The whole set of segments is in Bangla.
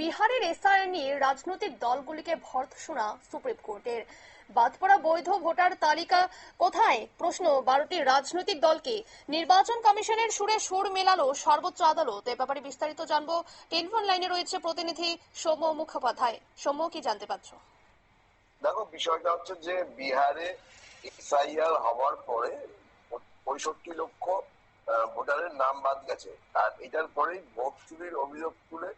বিহারের এসআইআর নিয়ে রাজনৈতিক দলগুলিকে ভর্ৎসনা সুপ্রিম কোর্টের। বাদ পড়া বৈধ ভোটার তালিকা কোথায়? প্রশ্ন, বারোটি রাজনৈতিক দলকে নির্বাচন কমিশনের সুরে সুর মেলালো সর্বোচ্চ আদালত। এ ব্যাপারে বিস্তারিত জানব। টেলিফোন লাইনে রয়েছে প্রতিনিধি সৌম্য মুখোপাধ্যায়। সৌম্য, কি জানতে পারছ? দেখো, বিষয়টা হচ্ছে যে বিহারে এসআইআর হওয়ার পরে পঁয়ষট্টি লক্ষ ভোটারের নাম বাদ গেছে। আর এটার পরেই ভোট চুরির অভিযোগ তুলে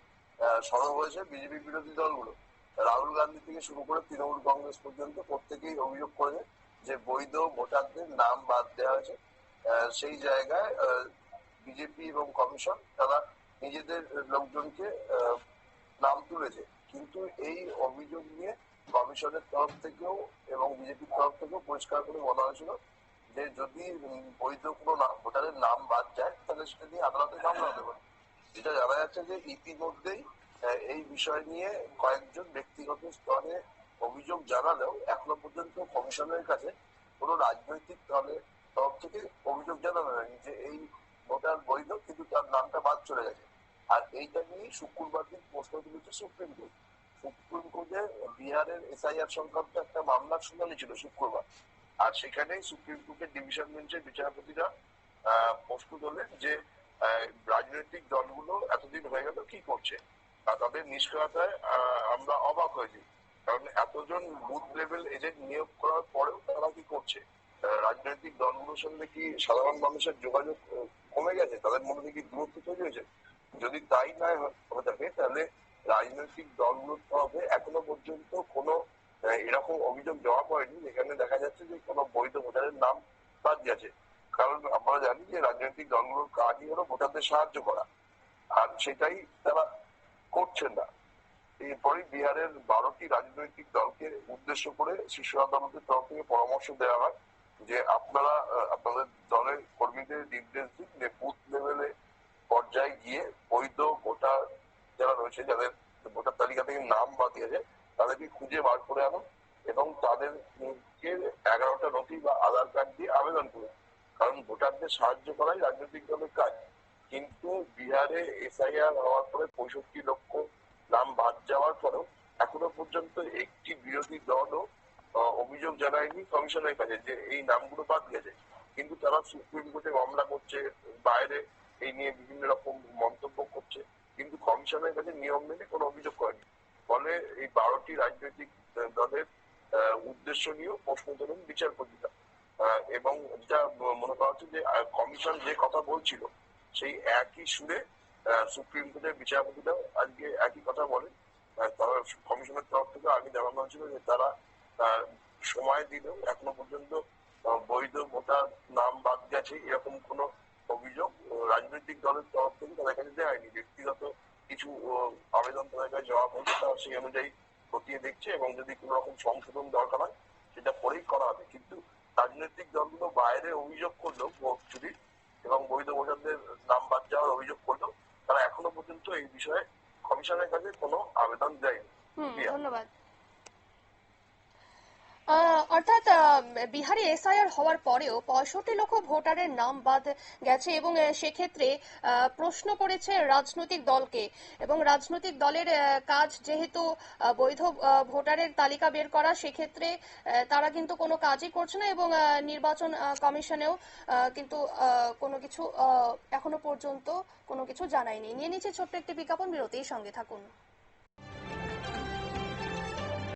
সরব হয়েছে বিজেপি বিরোধী দলগুলো। রাহুল গান্ধী থেকে শুরু করে তৃণমূল কংগ্রেস পর্যন্ত প্রত্যেকেই অভিযোগ করেছে যে বৈধ ভোটারদের নাম বাদ দেওয়া হয়েছে। সেই জায়গায় বিজেপি এবং কমিশন তারা নিজেদের লোকজনকে নাম তুলেছে। কিন্তু এই অভিযোগ নিয়ে কমিশনের তরফ থেকেও এবং বিজেপির তরফ থেকেও পরিষ্কার করে বলা হয়েছিল যে যদি বৈধ কোনো ভোটারের নাম বাদ যায়, তাহলে সেটা নিয়ে আদালতে মামলা হতে পারে। যেটা জানা যাচ্ছে যে ইতিমধ্যেই এই বিষয় নিয়ে কয়েকজন ব্যক্তিগত স্তরে অভিযোগ জানালেও এখনও পর্যন্ত কমিশনের কাছে কোনো রাজনৈতিক দলের তরফ থেকে অভিযোগ জানানো হয়নি যে এই ভোটার বৈধ কিন্তু তার নামটা বাদ চলে গেছে। আর এইটা নিয়ে শুক্রবার দিন প্রশ্ন তুলেছে সুপ্রিম কোর্ট। সুপ্রিম কোর্টে বিহারের এসআইআর সংক্রান্ত একটা মামলার শুনানি ছিল শুক্রবার। আর সেখানেই সুপ্রিম কোর্টের ডিভিশন বেঞ্চের বিচারপতিরা প্রশ্ন তোলেন যে রাজনৈতিক দলগুলো এতদিন হয়ে গেল কি করছে? তাদের নিষ্ক্রিয়তায় আমরা অবাক হয়েছি কারণ এতজন বুথ লেভেল এজেন্ট নিয়োগ করার পরেও তারা কি করছে? রাজনৈতিক দলগুলোর সঙ্গে কি সাধারণ মানুষের যোগাযোগ কমে গেছে? তাদের মধ্যে কি দূরত্ব তৈরি হয়েছে? যদি তাই না হয়ে থাকে তাহলে রাজনৈতিক দলগুলোর তরফে এখনও পর্যন্ত কোনো এরকম অভিযোগ দেওয়া পড়েনি, যেখানে দেখা যাচ্ছে যে কোনো বৈধ ভোটারের নাম বাদ গেছে। কারণ আমরা জানি যে রাজনৈতিক দলগুলোর কাজই হলো ভোটারদের সাহায্য করা। আর সেটাই তারা করছেন না। এরপরে বিহারের বারোটি রাজনৈতিক দলকে উদ্দেশ্য করে শীর্ষ আদালতের তরফ থেকে পরামর্শ দেওয়া হয় যে আপনারা আপনাদের দলের কর্মীদের নির্দেশ দিন যে বুথ লেভেলে পর্যায়ে গিয়ে বৈধ ভোটার যারা রয়েছে, যাদের ভোটার তালিকা থেকে নাম বাদ দিয়েছে তাদেরকে খুঁজে বার করে আনো এবং তাদেরকে এগারোটা নথি বা আধার কার্ড দিয়ে আবেদন করুন। কারণ ভোটারদের সাহায্য করাই রাজনৈতিক দলের কাজ। কিন্তু বিহারে এসআইআর হওয়ার পরে পঁয়ষট্টি লক্ষ নাম বাদ যাওয়ার পরেও এখনও পর্যন্ত একটি বিরোধী দলও অভিযোগ জানায়নি কমিশনের কাছে যে এই নামগুলো বাদ গেছে কিন্তু তারা সুপ্রিম কোর্টে মামলা করছে, বাইরে এই নিয়ে বিভিন্ন রকম মন্তব্য করছে, কিন্তু কমিশনের কাছে নিয়ম মেনে কোনো অভিযোগ করেনি। ফলে এই বারোটি রাজনৈতিক দলের উদ্দেশ্য নিয়েও প্রশ্ন তোলেন বিচারপতিরা। এবং যেটা মনে করা হচ্ছে যে কমিশন যে কথা বলছিল সেই একই সুরে সুপ্রিম কোর্টের বিচারপতিরাও আজকে একই কথা বলেন। তারা কমিশনের তরফ থেকে আগে জানানো হয়েছিল যে তারা সময় দিলেও এখনও পর্যন্ত বৈধ ভোটার নাম বাদ গেছে এরকম কোনো অভিযোগ রাজনৈতিক দলের তরফ থেকে তাদের কাছে দেয়নি ব্যক্তিগত কিছু আবেদন তাদের কাছে জবাব হয়েছে তারা সেই অনুযায়ী খতিয়ে দেখছে এবং যদি কোনো রকম সংশোধন দরকার হয়, সেটা পরেই করা হবে। কিন্তু রাজনৈতিক দলগুলো বাইরে অভিযোগ করলেও ভোট চুরির এবং বৈধ ভোটারদের নাম বাদ যাওয়ার অভিযোগ করলেও তারা এখনও পর্যন্ত এই বিষয়ে কমিশনের কাছে কোনো আবেদন দেয়নি হুম রিয়া। ধন্যবাদ আহ, অর্থাৎ আহ, বিহারে এসআইআর হওয়ার পরেও পঁয়ষট্টি লক্ষ ভোটারের নাম বাদ গেছে এবং সেক্ষেত্রে প্রশ্ন করেছে রাজনৈতিক দলকে এবং রাজনৈতিক দলের কাজ যেহেতু বৈধ ভোটারের তালিকা বের করা, সেক্ষেত্রে তারা কিন্তু কোনো কাজই করছে না এবং নির্বাচন কমিশনেও কিন্তু কোনো কিছু এখনও পর্যন্ত কোনো কিছু জানায়নি। নিয়ে নিচ্ছে ছোট্ট একটি বিজ্ঞাপন, বিরতির সঙ্গে থাকুন।